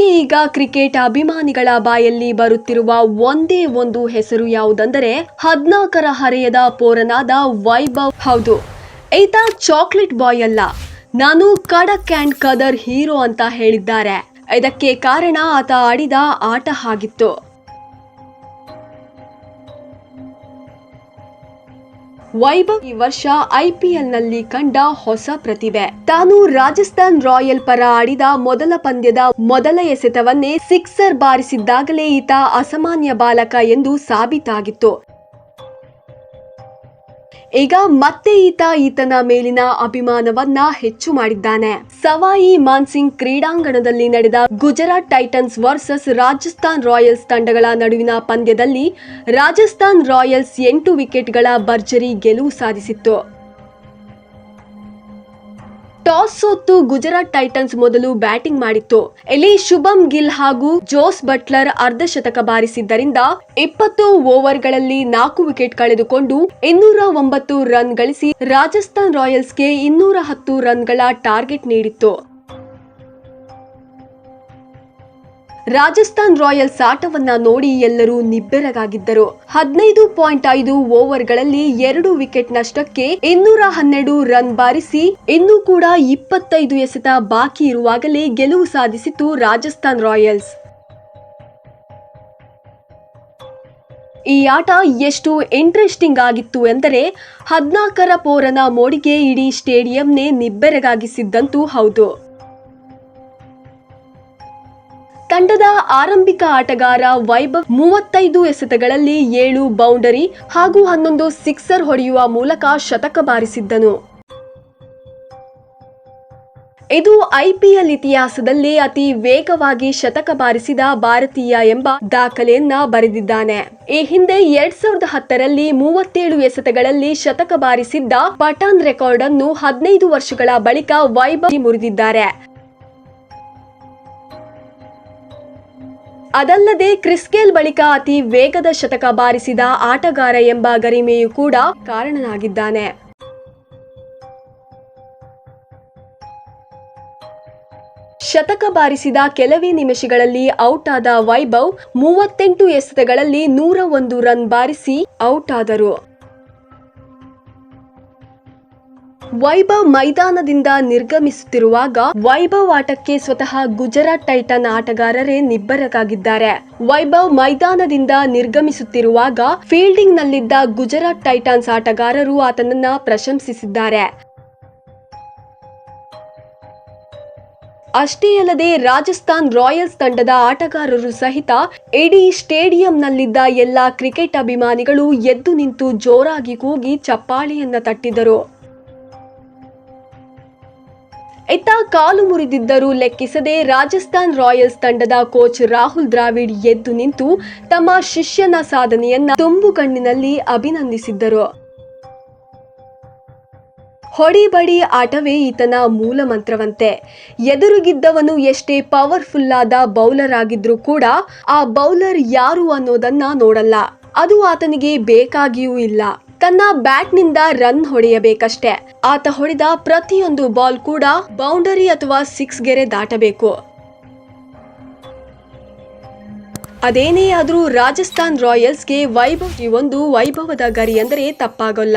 ಈಗ ಕ್ರಿಕೆಟ್ ಅಭಿಮಾನಿಗಳ ಬಾಯಲ್ಲಿ ಬರುತ್ತಿರುವ ಒಂದೇ ಒಂದು ಹೆಸರು ಯಾವುದೆಂದರೆ ಹದ್ನಾಲ್ಕರ ಹರೆಯದ ಪೋರನಾದ ವೈಭವ್. ಹೌದು, ಈತ ಚಾಕ್ಲೇಟ್ ಬಾಯ್ ಅಲ್ಲ. ನಾನು ಕಡಕ್ ಅಂಡ್ ಕದರ್ ಹೀರೋ ಅಂತ ಹೇಳಿದ್ದಾರೆ. ಇದಕ್ಕೆ ಕಾರಣ ಆತ ಆಡಿದ ಆಟ ಹಾಗಿತ್ತು. ವೈಭವ್ ಈ ವರ್ಷ ಐಪಿಎಲ್ನಲ್ಲಿ ಕಂಡ ಹೊಸ ಪ್ರತಿಭೆ. ತಾನು ರಾಜಸ್ಥಾನ್ ರಾಯಲ್ ಪರ ಆಡಿದ ಮೊದಲ ಪಂದ್ಯದ ಮೊದಲ ಎಸೆತವನ್ನೇ ಸಿಕ್ಸರ್ ಬಾರಿಸಿದ್ದಾಗಲೇ ಈತ ಅಸಾಮಾನ್ಯ ಬಾಲಕ ಎಂದು ಸಾಬೀತಾಗಿತ್ತು. ಈಗ ಮತ್ತೆ ಈತ ಈತನ ಮೇಲಿನ ಅಭಿಮಾನವನ್ನ ಹೆಚ್ಚು ಮಾಡಿದ್ದಾನೆ. ಸವಾಯಿ ಮಾನ್ಸಿಂಗ್ ಕ್ರೀಡಾಂಗಣದಲ್ಲಿ ನಡೆದ Gujarat Titans versus Rajasthan Royals ತಂಡಗಳ ನಡುವಿನ ಪಂದ್ಯದಲ್ಲಿ ರಾಜಸ್ಥಾನ್ ರಾಯಲ್ಸ್ ಎಂಟು ವಿಕೆಟ್ಗಳ ಭರ್ಜರಿ ಗೆಲುವು ಸಾಧಿಸಿತ್ತು. ಟಾಸ್ ಸೋತು ಗುಜರಾತ್ ಟೈಟನ್ಸ್ ಮೊದಲು ಬ್ಯಾಟಿಂಗ್ ಮಾಡಿತ್ತು. ಇಲ್ಲಿ ಶುಭಮ್ ಗಿಲ್ ಹಾಗೂ ಜೋಸ್ ಬಟ್ಲರ್ ಅರ್ಧ ಶತಕ ಬಾರಿಸಿದ್ದರಿಂದ ಇಪ್ಪತ್ತು ಓವರ್ಗಳಲ್ಲಿ ನಾಲ್ಕು ವಿಕೆಟ್ ಕಳೆದುಕೊಂಡು ಇನ್ನೂರ ಒಂಬತ್ತು ರನ್ ಗಳಿಸಿ ರಾಜಸ್ಥಾನ್ ರಾಯಲ್ಸ್ಗೆ ಇನ್ನೂರ ಹತ್ತು ರನ್ಗಳ ಟಾರ್ಗೆಟ್ ನೀಡಿತ್ತು. ರಾಜಸ್ಥಾನ್ ರಾಯಲ್ಸ್ ಆಟವನ್ನ ನೋಡಿ ಎಲ್ಲರೂ ನಿಬ್ಬೆರಗಾಗಿದ್ದರು. ಹದಿನೈದು ಪಾಯಿಂಟ್ ಐದು ಓವರ್ಗಳಲ್ಲಿ ಎರಡು ವಿಕೆಟ್ ನಷ್ಟಕ್ಕೆ ಇನ್ನೂರ ಹನ್ನೆರಡು ರನ್ ಬಾರಿಸಿ, ಇನ್ನೂ ಕೂಡ ಇಪ್ಪತ್ತೈದು ಎಸೆತ ಬಾಕಿ ಇರುವಾಗಲೇ ಗೆಲುವು ಸಾಧಿಸಿತು ರಾಜಸ್ಥಾನ್ ರಾಯಲ್ಸ್. ಈ ಆಟ ಎಷ್ಟು ಇಂಟ್ರೆಸ್ಟಿಂಗ್ ಆಗಿತ್ತು ಎಂದರೆ, ಹದ್ನಾಲ್ಕರ ಪೋರನ ಮೋಡಿಗೆ ಇಡೀ ಸ್ಟೇಡಿಯಂನೇ ನಿಬ್ಬೆರಗಾಗಿಸಿದ್ದಂತೂ ಹೌದು. ತಂಡದ ಆರಂಭಿಕ ಆಟಗಾರ ವೈಭವ್ ಮೂವತ್ತೈದು ಎಸೆತಗಳಲ್ಲಿ ಏಳು ಬೌಂಡರಿ ಹಾಗೂ ಹನ್ನೊಂದು ಸಿಕ್ಸರ್ ಹೊಡೆಯುವ ಮೂಲಕ ಶತಕ ಬಾರಿಸಿದ್ದನು. ಇದು ಐಪಿಎಲ್ ಇತಿಹಾಸದಲ್ಲಿ ಅತಿ ವೇಗವಾಗಿ ಶತಕ ಬಾರಿಸಿದ ಭಾರತೀಯ ಎಂಬ ದಾಖಲೆಯನ್ನ ಬರೆದಿದ್ದಾನೆ. ಈ ಹಿಂದೆ ಎರಡ್ ಸಾವಿರದ ಹತ್ತರಲ್ಲಿ ಮೂವತ್ತೇಳು ಎಸೆತಗಳಲ್ಲಿ ಶತಕ ಬಾರಿಸಿದ್ದ ಪಠಾನ್ ರೆಕಾರ್ಡ್ ಅನ್ನು ಹದಿನೈದು ವರ್ಷಗಳ ಬಳಿಕ ವೈಭವ್ ಮುರಿದಿದ್ದಾರೆ. ಅದಲ್ಲದೆ ಕ್ರಿಸ್ಗೇಲ್ ಬಳಿಕ ಅತಿ ವೇಗದ ಶತಕ ಬಾರಿಸಿದ ಆಟಗಾರ ಎಂಬ ಗರಿಮೆಯೂ ಕೂಡ ಕಾರಣನಾಗಿದ್ದಾನೆ. ಶತಕ ಬಾರಿಸಿದ ಕೆಲವೇ ನಿಮಿಷಗಳಲ್ಲಿ ಔಟ್ ಆದ ವೈಭವ್ ಮೂವತ್ತೆಂಟು ಎಸೆತಗಳಲ್ಲಿ ನೂರ ಒಂದು ರನ್ ಬಾರಿಸಿ ಔಟ್ ಆದರು ವೈಭವ್ ಮೈದಾನದಿಂದ ನಿರ್ಗಮಿಸುತ್ತಿರುವಾಗ ವೈಭವ್ ಆಟಕ್ಕೆ ಸ್ವತಃ ಗುಜರಾತ್ ಟೈಟನ್ ಆಟಗಾರರೇ ನಿಬ್ಬರಗಾಗಿದ್ದಾರೆ. ವೈಭವ್ ಮೈದಾನದಿಂದ ನಿರ್ಗಮಿಸುತ್ತಿರುವಾಗ ಫೀಲ್ಡಿಂಗ್ ನಲ್ಲಿದ್ದ ಗುಜರಾತ್ ಟೈಟನ್ಸ್ ಆಟಗಾರರು ಆತನನ್ನ ಪ್ರಶಂಸಿಸಿದ್ದಾರೆ. ಅಷ್ಟೇ ಅಲ್ಲದೆ ರಾಜಸ್ಥಾನ್ ರಾಯಲ್ಸ್ ತಂಡದ ಆಟಗಾರರು ಸಹಿತ ಇಡೀ ಸ್ಟೇಡಿಯಂನಲ್ಲಿದ್ದ ಎಲ್ಲಾ ಕ್ರಿಕೆಟ್ ಅಭಿಮಾನಿಗಳು ಎದ್ದು ನಿಂತು ಜೋರಾಗಿ ಕೂಗಿ ಚಪ್ಪಾಳೆಯನ್ನ ತಟ್ಟಿದರು. ಇತ್ತ ಕಾಲು ಮುರಿದಿದ್ದರೂ ಲೆಕ್ಕಿಸದೆ ರಾಜಸ್ಥಾನ್ ರಾಯಲ್ಸ್ ತಂಡದ ಕೋಚ್ ರಾಹುಲ್ ದ್ರಾವಿಡ್ ಎದ್ದು ನಿಂತು ತಮ್ಮ ಶಿಷ್ಯನ ಸಾಧನೆಯನ್ನ ತುಂಬು ಕಣ್ಣಿನಲ್ಲಿ ಅಭಿನಂದಿಸಿದ್ದರು. ಹೊಡಿಬಡಿ ಆಟವೇ ಈತನ ಮೂಲ ಮಂತ್ರವಂತೆ. ಎದುರುಗಿದ್ದವನು ಎಷ್ಟೇ ಪವರ್ಫುಲ್ ಆದ ಬೌಲರ್ ಆಗಿದ್ರೂ ಕೂಡ ಆ ಬೌಲರ್ ಯಾರು ಅನ್ನೋದನ್ನ ನೋಡಲ್ಲ. ಅದು ಆತನಿಗೆ ಬೇಕಾಗಿಯೂ ಇಲ್ಲ. ತನ್ನ ಬ್ಯಾಟ್ನಿಂದ ರನ್ ಹೊಡೆಯಬೇಕಷ್ಟೇ. ಆತ ಹೊಡೆದ ಪ್ರತಿಯೊಂದು ಬಾಲ್ ಕೂಡ ಬೌಂಡರಿ ಅಥವಾ ಸಿಕ್ಸ್ ಗೆರೆ ದಾಟಬೇಕು. ಅದೇನೇ ಆದರೂ ರಾಜಸ್ಥಾನ್ ರಾಯಲ್ಸ್ಗೆ ವೈಭವ ಒಂದು ವೈಭವದ ಗರಿ ಅಂದರೆ ತಪ್ಪಾಗಲ್ಲ.